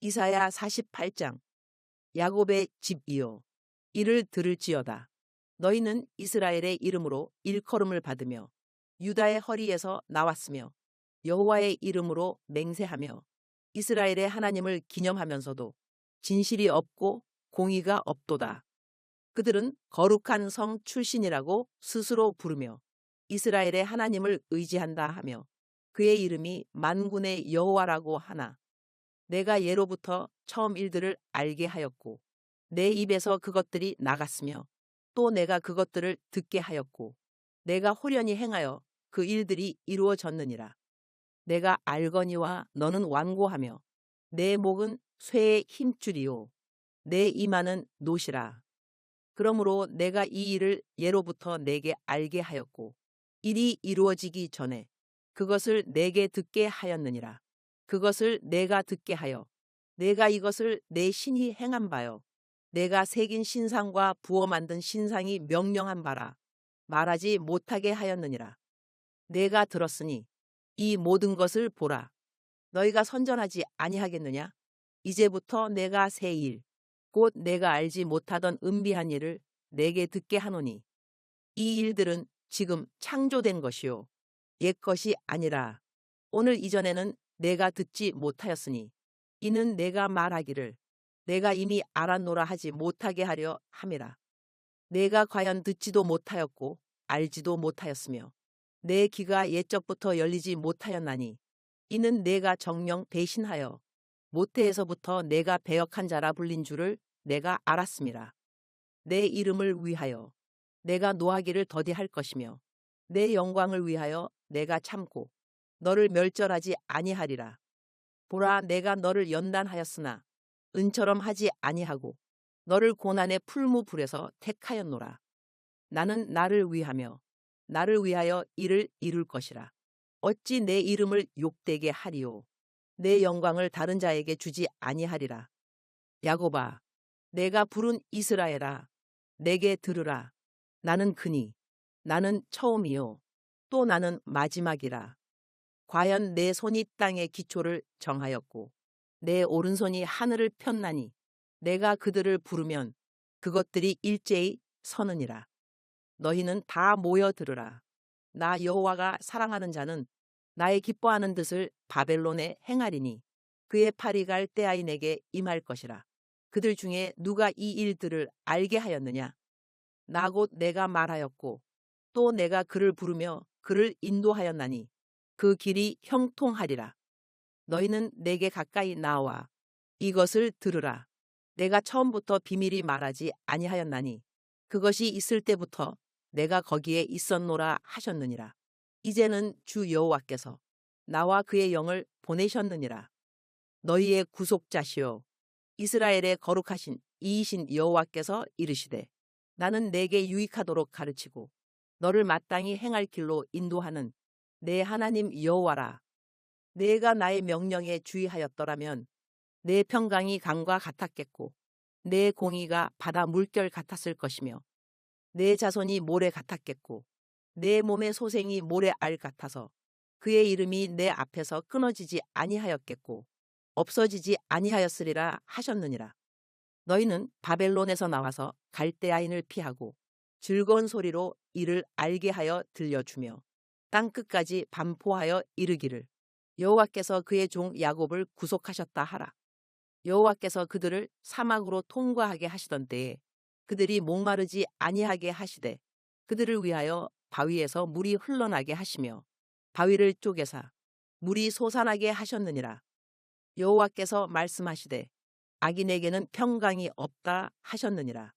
이사야 48장 야곱의 집이요 이를 들을지어다 너희는 이스라엘의 이름으로 일컬음을 받으며 유다의 허리에서 나왔으며 여호와의 이름으로 맹세하며 이스라엘의 하나님을 기념하면서도 진실이 없고 공의가 없도다. 그들은 거룩한 성 출신이라고 스스로 부르며 이스라엘의 하나님을 의지한다 하며 그의 이름이 만군의 여호와라고 하나 내가 예로부터 처음 일들을 알게 하였고 내 입에서 그것들이 나갔으며 또 내가 그것들을 듣게 하였고 내가 호련히 행하여 그 일들이 이루어졌느니라. 내가 알거니와 너는 완고하며 내 목은 쇠의 힘줄이요 내 이마는 노시라. 그러므로 내가 이 일을 예로부터 내게 알게 하였고 일이 이루어지기 전에 그것을 내게 듣게 하였느니라. 그것을 내가 듣게 하여 내가 이것을 내 신이 행한 바요. 내가 새긴 신상과 부어 만든 신상이 명령한 바라 말하지 못하게 하였느니라. 내가 들었으니 이 모든 것을 보라. 너희가 선전하지 아니하겠느냐? 이제부터 내가 새 일, 곧 내가 알지 못하던 은비한 일을 내게 듣게 하노니 이 일들은 지금 창조된 것이요 옛 것이 아니라 오늘 이전에는 내가 듣지 못하였으니 이는 내가 말하기를 내가 이미 알았노라 하지 못하게 하려 함이라. 내가 과연 듣지도 못하였고 알지도 못하였으며 내 귀가 옛적부터 열리지 못하였나니 이는 내가 정령 배신하여 모태에서부터 내가 배역한 자라 불린 줄을 내가 알았습니다. 내 이름을 위하여 내가 노하기를 더디할 것이며 내 영광을 위하여 내가 참고 너를 멸절하지 아니하리라. 보라 내가 너를 연단하였으나 은처럼 하지 아니하고 너를 고난의 풀무불에서 택하였노라. 나는 나를 위하며 나를 위하여 이를 이룰 것이라. 어찌 내 이름을 욕되게 하리오. 내 영광을 다른 자에게 주지 아니하리라. 야고바, 내가 부른 이스라엘아, 내게 들으라. 나는 그니, 나는 처음이요. 또 나는 마지막이라. 과연 내 손이 땅의 기초를 정하였고 내 오른손이 하늘을 폈나니 내가 그들을 부르면 그것들이 일제히 서느니라. 너희는 다 모여 들으라. 나 여호와가 사랑하는 자는 나의 기뻐하는 뜻을 바벨론에 행하리니 그의 팔이 갈 때아인에게 임할 것이라. 그들 중에 누가 이 일들을 알게 하였느냐? 나 곧 내가 말하였고 또 내가 그를 부르며 그를 인도하였나니 그 길이 형통하리라. 너희는 내게 가까이 나와 이것을 들으라. 내가 처음부터 비밀이 말하지 아니하였나니 그것이 있을 때부터 내가 거기에 있었노라 하셨느니라. 이제는 주 여호와께서 나와 그의 영을 보내셨느니라. 너희의 구속자시오 이스라엘의 거룩하신 이이신 여호와께서 이르시되 나는 내게 유익하도록 가르치고 너를 마땅히 행할 길로 인도하는 내 하나님 여호와라. 내가 나의 명령에 주의하였더라면 내 평강이 강과 같았겠고 내 공의가 바다 물결 같았을 것이며 내 자손이 모래 같았겠고 내 몸의 소생이 모래 알 같아서 그의 이름이 내 앞에서 끊어지지 아니하였겠고 없어지지 아니하였으리라 하셨느니라. 너희는 바벨론에서 나와서 갈대아인을 피하고 즐거운 소리로 이를 알게 하여 들려주며 땅 끝까지 반포하여 이르기를 여호와께서 그의 종 야곱을 구속하셨다 하라. 여호와께서 그들을 사막으로 통과하게 하시던 때에 그들이 목마르지 아니하게 하시되 그들을 위하여 바위에서 물이 흘러나게 하시며 바위를 쪼개사 물이 솟아나게 하셨느니라. 여호와께서 말씀하시되 악인에게는 평강이 없다 하셨느니라.